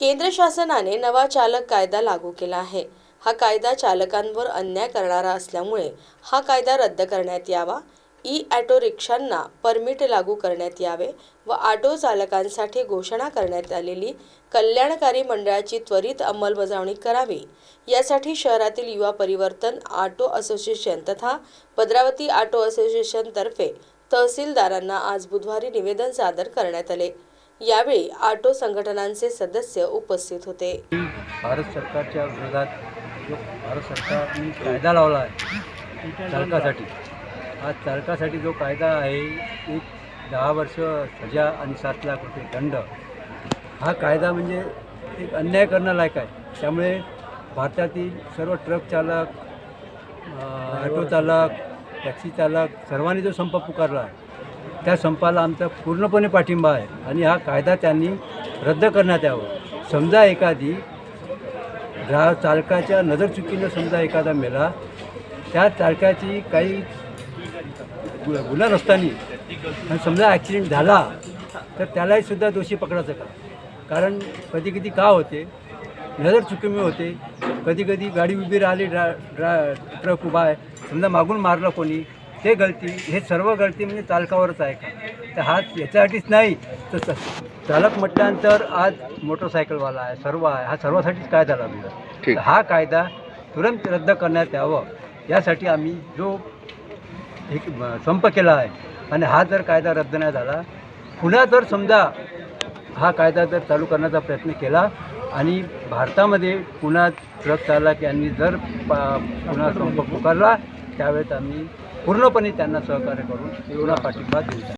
केंद्र शासनाने नवा चालक कायदा लागू केला आहे. हा कायदा चालकांवर अन्याय करणारा असल्यामुळे हा कायदा रद्द करण्यात यावा. ई ॲटो रिक्षांना परमिट लागू करण्यात यावे व ऑटो चालकांसाठी घोषणा करण्यात आलेली कल्याणकारी मंडळाची त्वरित अंमलबजावणी करावी. यासाठी शहरातील युवा परिवर्तन ऑटो असोसिएशन तथा भद्रावती ऑटो असोसिएशनतर्फे तहसीलदारांना आज बुधवारी निवेदन सादर करण्यात आले. यावेळी ऑटो संघटनांचे सदस्य उपस्थित होते. भारत सरकारच्या विरोधात जो भारत सरकारने कायदा लावला आहे चालकासाठी हा चालकासाठी जो कायदा आहे एक दहा वर्ष सजा आणि सात लाख रुपये दंड हा कायदा म्हणजे एक अन्याय करण्यालायक आहे. त्यामुळे भारतातील सर्व ट्रक चालक ऑटो चालक टॅक्सी चालक सर्वांनी जो संप पुकारला आहे त्या संपाला आमचा पूर्णपणे पाठिंबा आहे. आणि हा कायदा त्यांनी रद्द करण्यात यावा. समजा एखादी ग्राहक चालकाच्या नजरचुकीनं समजा एखादा मेला त्या चालकाची काही गु- गुन्हा नसताना आणि समजा ॲक्सिडेंट झाला तर त्यालाही सुद्धा दोषी पकडायचं का? कारण कधी कधी का होते? नजर चुकीमुळे होते. कधी कधी गाडी उभी राहिली ड्रा ड्रा ट्रक उभा आहे. समजा मागून मारलं कोणी ते गलती हे सर्व गलती म्हणजे चालकावरच आहे का? तर हा याच्यासाठीच नाही तर चालक म्हटल्यानंतर आज मोटरसायकलवाला आहे सर्व आहे. हा सर्वासाठीच कायदा लागला ठीक. तर हा कायदा तुरंत रद्द करण्यात यावं. यासाठी आम्ही जो एक संप केला आहे आणि हा जर कायदा रद्द नाही झाला पुन्हा जर समजा हा कायदा जर चालू करण्याचा प्रयत्न केला आणि भारतामध्ये पुन्हा ट्रक चालक यांनी जर पा पुन्हा संप पुकारला त्यावेळेस आम्ही पूर्णपणे त्यांना सहकार्य करून पुन्हा पाठिंबा देऊ